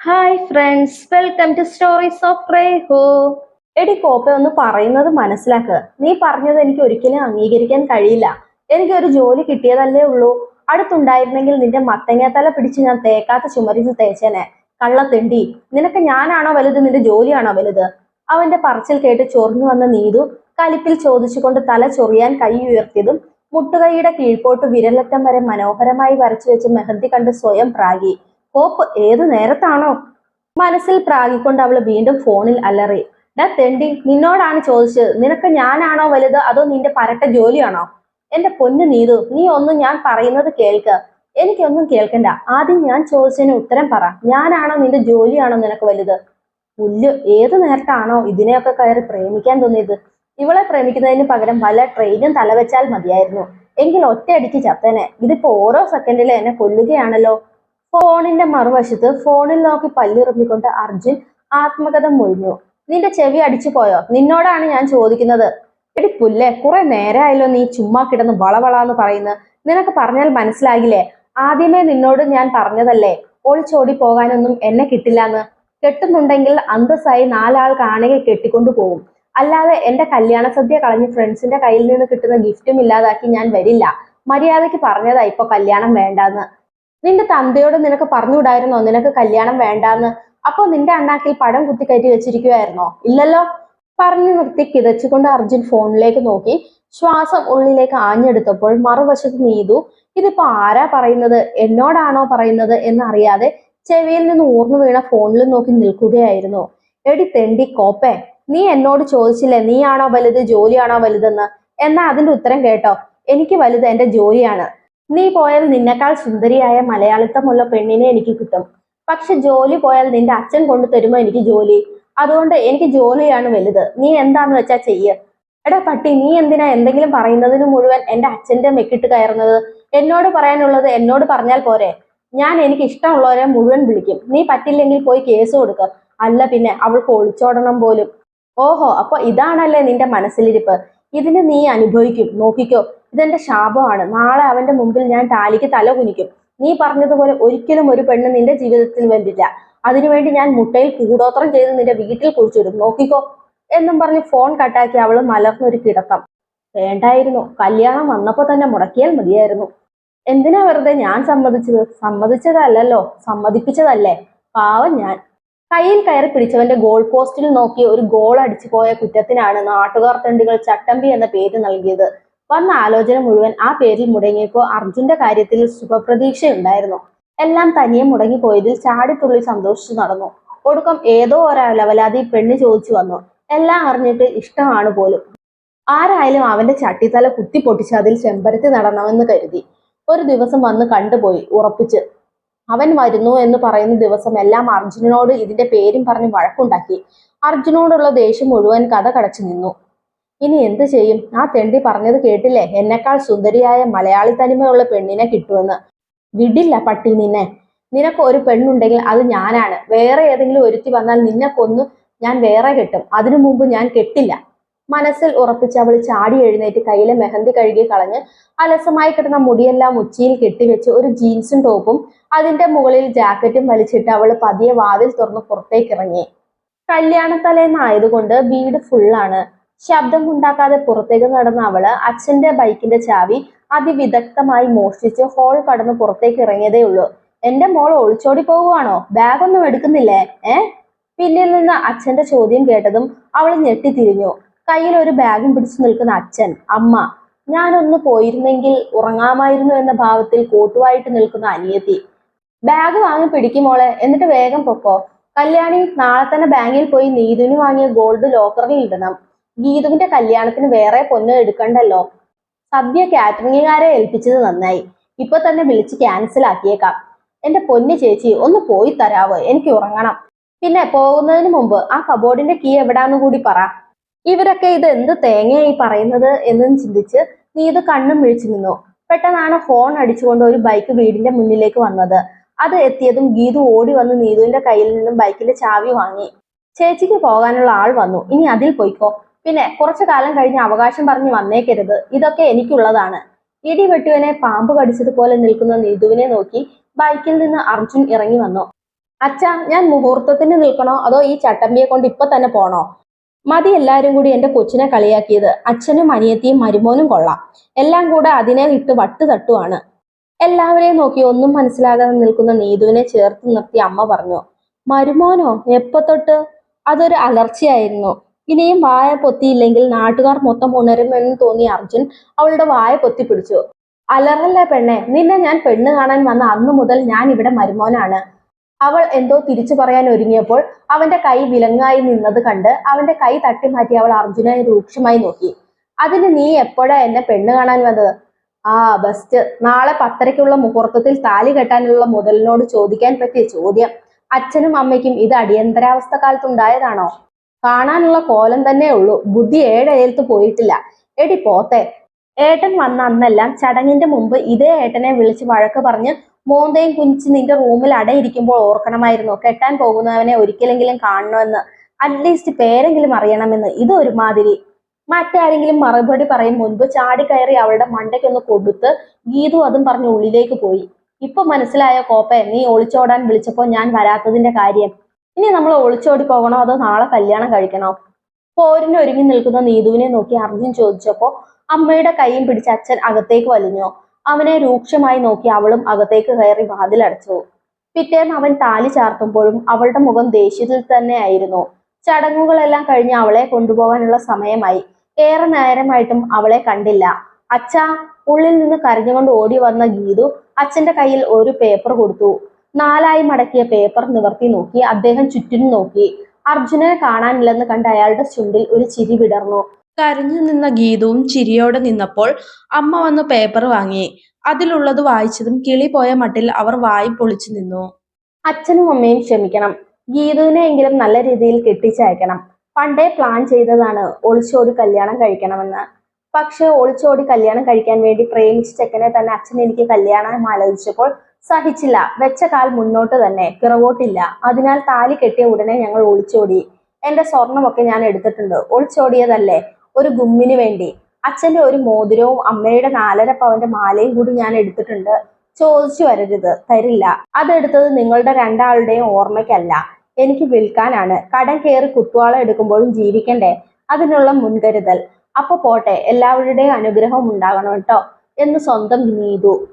Hi friends welcome to stories of റേഹോ എടി കോപ്പ ഒന്ന് പറയുന്നത് മനസ്സിലാക്കുക നീ പറഞ്ഞത് എനിക്ക് ഒരിക്കലും അംഗീകരിക്കാൻ കഴിയില്ല. എനിക്ക് ഒരു ജോലി കിട്ടിയതല്ലേ ഉള്ളൂ. അടുത്തുണ്ടായിരുന്നെങ്കിൽ നിന്റെ മത്തങ്ങാത്തല തല പിടിച്ച് ഞാൻ തേക്കാത്ത ചുമരിച്ച് തേച്ചേനെ. കള്ളത്തിണ്ടി നിനക്ക് ഞാനാണോ വലുത്? നിന്റെ ജോലിയാണോ വലുത്? അവന്റെ പറച്ചിൽ കേട്ട് ചൊറിഞ്ഞു വന്ന നീതു കലിപ്പിൽ ചോദിച്ചുകൊണ്ട് തല ചൊറിയാൻ കൈ ഉയർത്തിയതും മുട്ടുകൈയുടെ കീഴ്പോട്ട് വിരലറ്റം വരെ മനോഹരമായി വരച്ചു വെച്ച് മെഹന്തി കണ്ട് സ്വയം പ്രാഗി. കോപ്പ് ഏത് നേരത്താണോ? മനസ്സിൽ പ്രാഗിക്കൊണ്ട് അവൾ വീണ്ടും ഫോണിൽ അലറി ഡാ തെണ്ടി നിന്നോടാണ് ചോദിച്ചത്. നിനക്ക് ഞാനാണോ വലുത്? അതോ നിന്റെ പരട്ട ജോലിയാണോ? എന്റെ പൊന്നു നീതു നീ ഒന്നും ഞാൻ പറയുന്നത് കേൾക്ക്. എനിക്കൊന്നും കേൾക്കണ്ട. ആദ്യം ഞാൻ ചോദിച്ചതിന് ഉത്തരം പറ. ഞാനാണോ നിന്റെ ജോലിയാണോ നിനക്ക് വലുത്? പുല്ല് ഏത് നേരത്താണോ ഇതിനെയൊക്കെ കയറി പ്രേമിക്കാൻ തോന്നിയത്? ഇവളെ പ്രേമിക്കുന്നതിന് പകരം വല്ല ട്രെയിനും തലവെച്ചാൽ മതിയായിരുന്നു. എങ്കിൽ ഒറ്റയടിക്ക് ചത്തനെ. ഇതിപ്പോ ഓരോ സെക്കൻഡിലും എന്നെ കൊല്ലുകയാണല്ലോ. ഫോണിന്റെ മറുവശത്ത് ഫോണിൽ നോക്കി പല്ലിറുമ്പിക്കൊണ്ട് അർജുൻ ആത്മകഥ മുഴിഞ്ഞു. നിന്റെ ചെവി അടിച്ചു പോയോ? നിന്നോടാണ് ഞാൻ ചോദിക്കുന്നത്. എടി പുല്ലേ കുറെ നേരമായല്ലോ നീ ചുമ്മാ കിടന്ന് വളവളാന്ന് പറയുന്നത്. നിനക്ക് പറഞ്ഞാൽ മനസ്സിലാകില്ലേ ആദ്യമേ നിന്നോട് ഞാൻ പറഞ്ഞതല്ലേ? ഒളിച്ചോടി പോകാനൊന്നും എന്നെ കിട്ടില്ലാന്ന്. കെട്ടുന്നുണ്ടെങ്കിൽ അന്തസ്സായി നാലാൾ കാണുക കെട്ടിക്കൊണ്ടു പോകും അല്ലാതെ എന്റെ കല്യാണ സദ്യ കളഞ്ഞ് ഫ്രണ്ട്സിന്റെ കയ്യിൽ നിന്ന് കിട്ടുന്ന ഗിഫ്റ്റും ഇല്ലാതാക്കി ഞാൻ വരില്ല. മര്യാദയ്ക്ക് പറഞ്ഞതാ ഇപ്പൊ കല്യാണം വേണ്ടാന്ന്. നിന്റെ തന്തയോട് നിനക്ക് പറഞ്ഞുകൂടായിരുന്നോ? നിനക്ക് കല്യാണം വേണ്ടാന്ന്. അപ്പൊ നിന്റെ അണ്ണാക്കിൽ പടം കുത്തിക്കയറ്റി വെച്ചിരിക്കുവായിരുന്നോ? ഇല്ലല്ലോ. പറഞ്ഞു നിർത്തി കിതച്ചുകൊണ്ട് അർജുൻ ഫോണിലേക്ക് നോക്കി. ശ്വാസം ഉള്ളിലേക്ക് ആഞ്ഞെടുത്തപ്പോൾ മറുവശത്ത് നീതു ഇതിപ്പോ ആരാ പറയുന്നത്? എന്നോടാണോ പറയുന്നത്? എന്നറിയാതെ ചെവിയിൽ നിന്ന് ഊർന്നു വീണ ഫോണിൽ നോക്കി നിൽക്കുകയായിരുന്നു. എടി തെണ്ടി കോപ്പേ നീ എന്നോട് ചോദിച്ചില്ലേ നീയാണോ വലുത് ജോലിയാണോ വലുതെന്ന്? എന്നാ അതിന്റെ ഉത്തരം കേട്ടോ. എനിക്ക് വലുത് എന്റെ ജോലിയാണ്. നീ പോയാൽ നിന്നെക്കാൾ സുന്ദരിയായ മലയാളിത്തമുള്ള പെണ്ണിനെ എനിക്ക് കിട്ടും. പക്ഷെ ജോലി പോയാൽ നിന്റെ അച്ഛൻ കൊണ്ടു തരുമോ എനിക്ക് ജോലി? അതുകൊണ്ട് എനിക്ക് ജോലിയാണ് വലുത്. നീ എന്താന്ന് വെച്ചാ ചെയ്യ. എടാ പട്ടി നീ എന്തിനാ എന്തെങ്കിലും പറയുന്നതിന് മുഴുവൻ എന്റെ അച്ഛന്റെ മെക്കിട്ട് കയറുന്നത്? എന്നോട് പറയാനുള്ളത് എന്നോട് പറഞ്ഞാൽ പോരെ. ഞാൻ എനിക്ക് ഇഷ്ടമുള്ളവരെ മുഴുവൻ വിളിക്കും. നീ പറ്റില്ലെങ്കിൽ പോയി കേസ് കൊടുക്ക. അല്ല പിന്നെ അവൾക്ക് ഒളിച്ചോടണം പോലും. ഓഹോ അപ്പൊ ഇതാണല്ലേ നിന്റെ മനസ്സിലിരിപ്പ്. ഇതിന് നീ അനുഭവിക്കും. നോക്കിക്കോ. ഇതെന്റെ ശാപമാണ്. നാളെ അവന്റെ മുമ്പിൽ ഞാൻ താലിക്ക് തല കുനിക്കും. നീ പറഞ്ഞതുപോലെ ഒരിക്കലും ഒരു പെണ്ണ് നിന്റെ ജീവിതത്തിൽ വരില്ല. അതിനുവേണ്ടി ഞാൻ മുട്ടയിൽ കൂടോത്രം ചെയ്ത് നിന്റെ വീട്ടിൽ കുഴിച്ചിടും. നോക്കിക്കോ. എന്നും പറഞ്ഞ് ഫോൺ കട്ടാക്കി അവൾ മലർന്നൊരു കിടത്തം. വേണ്ടായിരുന്നു. കല്യാണം വന്നപ്പോ തന്നെ മുടക്കിയാൽ മതിയായിരുന്നു. എന്തിനാ വെറുതെ ഞാൻ സമ്മതിച്ചത്? സമ്മതിച്ചതല്ലല്ലോ. സമ്മതിപ്പിച്ചതല്ലേ? പാവം ഞാൻ. കയ്യിൽ കയറി പിടിച്ചവന്റെ ഗോൾ പോസ്റ്റിൽ നോക്കി ഒരു ഗോൾ അടിച്ചു പോയ കുറ്റത്തിനാണ് നാട്ടുകാർ തണ്ടികൾ ചട്ടമ്പി എന്ന പേര് നൽകിയത്. വന്ന ആലോചന മുഴുവൻ ആ പേരിൽ മുടങ്ങിയപ്പോൾ അർജുന്റെ കാര്യത്തിൽ ശുഭപ്രതീക്ഷയുണ്ടായിരുന്നു. എല്ലാം തനിയെ മുടങ്ങിപ്പോയതിൽ ചാടിത്തുള്ളി സന്തോഷിച്ചു നടന്നു. ഒടുക്കം ഏതോ ഒരലവലാതി പെണ്ണ് ചോദിച്ചു വന്നു. എല്ലാം അറിഞ്ഞിട്ട് ഇഷ്ടമാണ് പോലും. ആരായാലും അവന്റെ ചട്ടിത്തല കുത്തി പൊട്ടിച്ച് അതിൽ ചെമ്പരത്തി നടണമെന്ന് കരുതി. ഒരു ദിവസം വന്ന് കണ്ടുപോയി ഉറപ്പിച്ച്. അവൻ വരുന്നു എന്ന് പറയുന്ന ദിവസം എല്ലാം അർജുനനോട് ഇതിന്റെ പേരും പറഞ്ഞ് വഴക്കുണ്ടാക്കി. അർജുനോടുള്ള ദേഷ്യം മുഴുവൻ കഥ കടച്ചു നിന്നു. ഇനി എന്ത് ചെയ്യും? ആ തെണ്ടി പറഞ്ഞത് കേട്ടില്ലേ? എന്നെക്കാൾ സുന്ദരിയായ മലയാളി തനിമയുള്ള പെണ്ണിനെ കിട്ടുമെന്ന്. വിടില്ല പട്ടി നിന്നെ. നിനക്ക് ഒരു പെണ്ണുണ്ടെങ്കിൽ അത് ഞാനാണ്. വേറെ ഏതെങ്കിലും ഒരുത്തി വന്നാൽ നിന്നെ കൊന്നു ഞാൻ വേറെ കെട്ടും. അതിനു മുമ്പ് ഞാൻ കെട്ടില്ല. മനസ്സിൽ ഉറപ്പിച്ച് അവൾ ചാടി എഴുന്നേറ്റ് കയ്യിലെ മെഹന്തി കഴുകി കളഞ്ഞ് അലസമായി കിടന്ന മുടിയെല്ലാം ഉച്ചിയിൽ കെട്ടിവെച്ച് ഒരു ജീൻസും ടോപ്പും അതിന്റെ മുകളിൽ ജാക്കറ്റും വലിച്ചിട്ട് അവൾ പതിയെ വാതിൽ തുറന്ന് പുറത്തേക്ക് ഇറങ്ങി. കല്യാണത്തലേന്നായതുകൊണ്ട് വീട് ഫുള്ളാണ് ശബ്ദം ഉണ്ടാക്കാതെ പുറത്തേക്ക് നടന്ന അവൾ അച്ഛന്റെ ബൈക്കിന്റെ ചാവി അതിവിദഗ്ധമായി മോഷ്ടിച്ച് ഹോൾ കടന്ന് പുറത്തേക്ക് ഇറങ്ങിയതേ ഉള്ളൂ. എന്റെ മോൾ ഒളിച്ചോടി പോകുവാണോ? ബാഗൊന്നും എടുക്കുന്നില്ലേ? ഏ? പിന്നിൽ നിന്ന് അച്ഛന്റെ ചോദ്യം കേട്ടതും അവൾ ഞെട്ടിത്തിരിഞ്ഞു. കയ്യിൽ ഒരു ബാഗും പിടിച്ചു നിൽക്കുന്ന അച്ഛൻ അമ്മ ഞാനൊന്ന് പോയിരുന്നെങ്കിൽ ഉറങ്ങാമായിരുന്നു എന്ന ഭാവത്തിൽ കോട്ടുവായിട്ട് നിൽക്കുന്ന അനിയത്തി. ബാഗ് വാങ്ങി പിടിക്കുമോളെ എന്നിട്ട് വേഗം പൊക്കോ. കല്യാണി നാളെ തന്നെ ബാങ്കിൽ പോയി നീതുവിന് വാങ്ങിയ ഗോൾഡ് ലോക്കറിൽ ഇടണം. ഗീതുവിന്റെ കല്യാണത്തിന് വേറെ പൊന്ന് എടുക്കണ്ടല്ലോ? സദ്യ കാറ്ററിംഗുകാരെ ഏൽപ്പിച്ചത് നന്നായി. ഇപ്പൊ തന്നെ വിളിച്ച് ക്യാൻസൽ ആക്കിയേക്കാം. എന്റെ പൊന്നു ചേച്ചി ഒന്ന് പോയി തരാവോ? എനിക്ക് ഉറങ്ങണം. പിന്നെ പോകുന്നതിന് മുമ്പ് ആ കബോർഡിന്റെ കീ എവിടാന്ന് കൂടി പറ. ഇവരൊക്കെ ഇത് എന്ത് തേങ്ങയായി പറയുന്നത് എന്നും ചിന്തിച്ച് നീ ഇത് കണ്ണും വിളിച്ചു നിന്നു. പെട്ടെന്നാണ് ഹോൺ അടിച്ചുകൊണ്ട് ഒരു ബൈക്ക് വീടിന്റെ മുന്നിലേക്ക് വന്നത്. അത് എത്തിയതും ഗീതു ഓടി വന്ന് നീതുവിന്റെ കയ്യിൽ നിന്നും ബൈക്കിന്റെ ചാവി വാങ്ങി. ചേച്ചിക്ക് പോകാനുള്ള ആൾ വന്നു. ഇനി അതിൽ പോയിക്കോ. പിന്നെ കുറച്ചു കാലം കഴിഞ്ഞ് അവകാശം പറഞ്ഞ് വന്നേക്കരുത്. ഇതൊക്കെ എനിക്കുള്ളതാണ്. ഇടി വെട്ടുവനെ പാമ്പ് കടിച്ചതുപോലെ നിൽക്കുന്ന നീതുവിനെ നോക്കി ബൈക്കിൽ നിന്ന് അർജുൻ ഇറങ്ങി വന്നു. അച്ഛാ ഞാൻ മുഹൂർത്തത്തിന് നിൽക്കണോ? അതോ ഈ ചട്ടമ്പിയെ കൊണ്ട് ഇപ്പൊ തന്നെ പോണോ? മതി എല്ലാരും കൂടി എന്റെ കൊച്ചിനെ കളിയാക്കിയത്. അച്ഛനും അനിയത്തിയും മരുമോനും കൊള്ളാം. എല്ലാം കൂടെ അതിനെ ഇട്ട് വട്ട് തട്ടുവാണ്. എല്ലാവരെയും നോക്കി ഒന്നും മനസ്സിലാകാതെ നിൽക്കുന്ന നീതുവിനെ ചേർത്ത് നിർത്തി അമ്മ പറഞ്ഞു മരുമോനോ എപ്പോ തൊട്ട്? അതൊരു അലർച്ചയായിരുന്നു. ഇനിയും വായ പൊത്തിയില്ലെങ്കിൽ നാട്ടുകാർ മൊത്തം ഉണരുമെന്ന് തോന്നി അർജുൻ. അവളുടെ വായ പൊത്തി പിടിച്ചു. അലറല്ലേ പെണ്ണെ നിന്നെ ഞാൻ പെണ്ണ് കാണാൻ വന്ന അന്നു മുതൽ ഞാൻ ഇവിടെ മരുമോനാണ്. അവൾ എന്തോ തിരിച്ചു പറയാൻ ഒരുങ്ങിയപ്പോൾ അവന്റെ കൈ വിലങ്ങായി നിന്നത് കണ്ട് അവന്റെ കൈ തട്ടി മാറ്റി അവൾ അർജുനെ രൂക്ഷമായി നോക്കി. അതിന് നീ എപ്പോഴാ എന്നെ പെണ്ണ് കാണാൻ വന്നത്? ആ ബസ്റ്റ്. നാളെ പത്തരയ്ക്കുള്ള മുഹൂർത്തത്തിൽ താലി കെട്ടാനുള്ള മുതലിനോട് ചോദിക്കാൻ പറ്റിയ ചോദ്യം. അച്ഛനും അമ്മയ്ക്കും ഇത് അടിയന്തരാവസ്ഥ കാലത്തുണ്ടായതാണോ? കാണാനുള്ള കോലം തന്നെ ഉള്ളൂ. ബുദ്ധി ഏഴേൽത്ത് പോയിട്ടില്ല. എടി പോത്തെ ഏട്ടൻ വന്ന അന്നെല്ലാം ചടങ്ങിന്റെ മുമ്പ് ഇതേ ഏട്ടനെ വിളിച്ച് വഴക്ക് പറഞ്ഞ് മോന്തയും കുനിച്ച് നിന്റെ റൂമിൽ അടയിരിക്കുമ്പോൾ ഓർക്കണമായിരുന്നു. കെട്ടാൻ പോകുന്നവനെ ഒരിക്കലെങ്കിലും കാണണമെന്ന്. അറ്റ്ലീസ്റ്റ് പേരെങ്കിലും അറിയണമെന്ന്. ഇത് ഒരുമാതിരി. മറ്റാരെങ്കിലും മറുപടി പറയും മുൻപ് ചാടി കയറി അവളുടെ മണ്ടയ്ക്കൊന്ന് കൊടുത്ത് ഗീതു അതും പറഞ്ഞ് ഉള്ളിലേക്ക് പോയി. ഇപ്പൊ മനസ്സിലായ കോപ്പെ നീ ഒളിച്ചോടാൻ വിളിച്ചപ്പോ ഞാൻ വരാത്തതിന്റെ കാര്യം. ഇനി നമ്മൾ ഒളിച്ചോടി പോകണോ അതോ നാളെ കല്യാണം കഴിക്കണോ? പോരിന് ഒരുങ്ങി നിൽക്കുന്ന നീതുവിനെ നോക്കി അർജുൻ ചോദിച്ചപ്പോ അമ്മയുടെ കൈയും പിടിച്ച് അച്ഛൻ അകത്തേക്ക് വലിഞ്ഞു. അവനെ രൂക്ഷമായി നോക്കി അവളും അകത്തേക്ക് കയറി വാതിലടച്ചു. പിറ്റേന്ന് അവൻ താലി ചാർത്തുമ്പോഴും അവളുടെ മുഖം ദേഷ്യത്തിൽ തന്നെയായിരുന്നു ചടങ്ങുകളെല്ലാം കഴിഞ്ഞ് അവളെ കൊണ്ടുപോകാനുള്ള സമയമായി. ഏറെ നേരമായിട്ടും അവളെ കണ്ടില്ല. അച്ഛ ഉള്ളിൽ നിന്ന് കരഞ്ഞുകൊണ്ട് ഓടി വന്ന ഗീതു അച്ഛന്റെ കയ്യിൽ ഒരു പേപ്പർ കൊടുത്തു. നാലായി മടക്കിയ പേപ്പർ നിവർത്തി നോക്കി അദ്ദേഹം ചുറ്റിനും നോക്കി. അർജുനനെ കാണാനില്ലെന്ന് കണ്ട് അയാളുടെ ചുണ്ടിൽ ഒരു ചിരി വിടർന്നു. കരഞ്ഞു നിന്ന ഗീതവും ചിരിയോടെ നിന്നപ്പോൾ അമ്മ വന്ന് പേപ്പർ വാങ്ങി. അതിലുള്ളത് വായിച്ചതും കിളി പോയ മട്ടിൽ അവർ വായി പൊളിച്ചു നിന്നു. അച്ഛനും അമ്മയും ക്ഷമിക്കണം. ഗീതുവിനെങ്കിലും നല്ല രീതിയിൽ കെട്ടിച്ചയക്കണം. പണ്ടേ പ്ലാൻ ചെയ്തതാണ് ഒളിച്ചോടി കല്യാണം കഴിക്കണമെന്ന്. പക്ഷെ ഒളിച്ചോടി കല്യാണം കഴിക്കാൻ വേണ്ടി പ്രേമിച്ച ചെക്കനെ തന്നെ അച്ഛൻ എനിക്ക് കല്യാണം ആലോചിച്ചപ്പോൾ സഹിച്ചില്ല. വെച്ച കാൽ മുന്നോട്ട് തന്നെ. പിറകോട്ടില്ല. അതിനാൽ താലി കെട്ടിയ ഉടനെ ഞങ്ങൾ ഒളിച്ചോടി. എന്റെ സ്വർണമൊക്കെ ഞാൻ എടുത്തിട്ടുണ്ട്. ഒളിച്ചോടിയതല്ലേ? ഒരു ഗുമ്മിന് വേണ്ടി. അച്ഛന്റെ ഒരു മോതിരവും അമ്മയുടെ നാലര പവന്റെ മാലയും കൂടി ഞാൻ എടുത്തിട്ടുണ്ട്. ചോദിച്ചു വരരുത്. തരില്ല. അതെടുത്തത് നിങ്ങളുടെ രണ്ടാളുടെയും ഓർമ്മയ്ക്കല്ല. എനിക്ക് വിൽക്കാനാണ്. കടം കയറി കുത്തുവാളം എടുക്കുമ്പോഴും ജീവിക്കണ്ടേ? അതിനുള്ള മുൻകരുതൽ. അപ്പൊ പോട്ടെ. എല്ലാവരുടെയും അനുഗ്രഹം ഉണ്ടാകണം കേട്ടോ. എന്ന് സ്വന്തം നീതു.